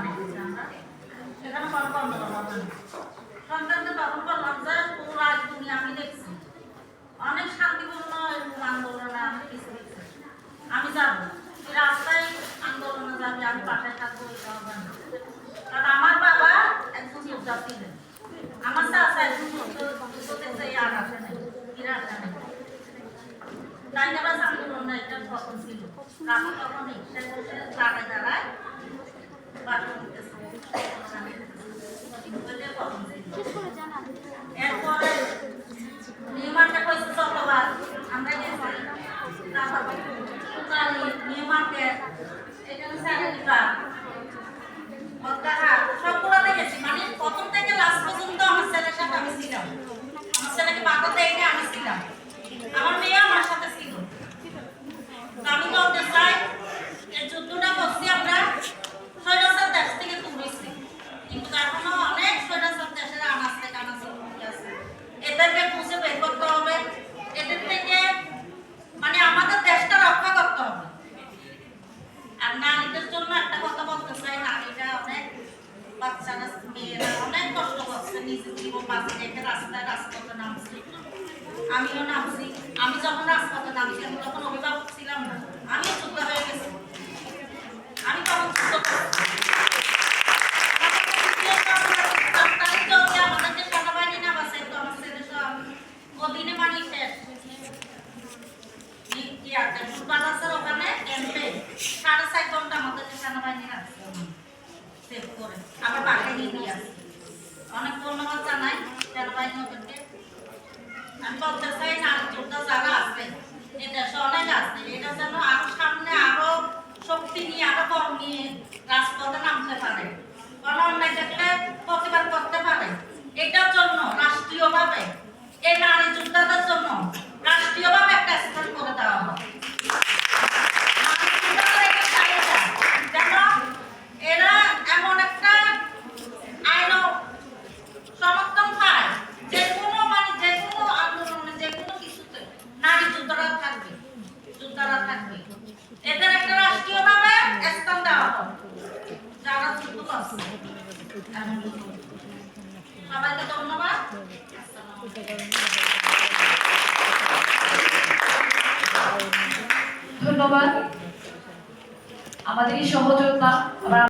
আমরা সেখানে কনফার্ম করলাম সন্তানকে তখন বললাম যে না এটা তখন ছিল কাকু তখন রিক্সা বসে দাঁড়ায় দাঁড়ায় বাসা করতেছে দিব মাঝে একটা রাস্তায় রাজপথে নামছি। আমিও নামছি। আমি যখন রাজপথে নামছি, আমি তখন অভিভাবক ছিলাম না। আমি বলতে আছে এটা যেন আরও সামনে আরও শক্তি নিয়ে আরও কর্মী রাজপথে নামতে পারে। কোনো অন্যায় থাকলে ধন্যবাদ। ধন্যবাদ আমাদের এই সহযোদ্ধা